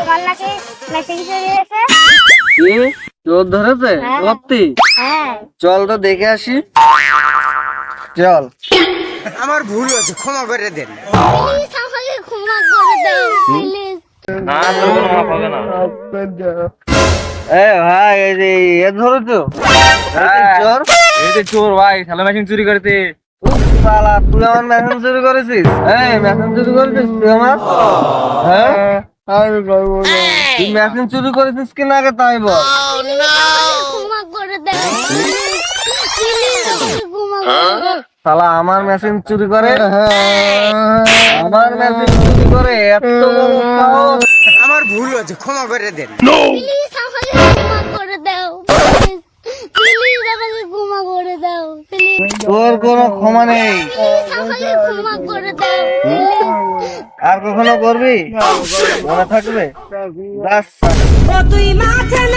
আমার নাকি মেশিন চুরি হয়েছে কি? চোর ধরেছে? হ্যাঁ। সত্যি? হ্যাঁ। চল তো দেখে আসি। চল। আমার ভুল হয়েছে ক্ষমা করে দেন। ক্ষমা করে দাও প্লিজ এ ভাই এই যে এ ধরেছো? চোর। এই যে চোর ভাই মেশিন চুরি করতে। শালা তুই আমার মেশিন চুরি করেছিস? এই মেশিন চুরি করেছিস তুই আমার? হ্যাঁ? তুই মেশিন চুরি করেছিস কি না আগে তাই বল। ক্ষমা করে দাও শালা আমার মেশিন চুরি করে? আমার মেশিন চুরি করে? এত আমার ভুল হয়েছে ক্ষমা করে দেন। ক্ষমা করে দাও প্লিজ। প্লিজ আমাকে ক্ষমা করে দাও প্লিজ। তোর কোনো ক্ষমা নেই। আর কখনো করবি? মনে থাকবে? কতই মাথা তুই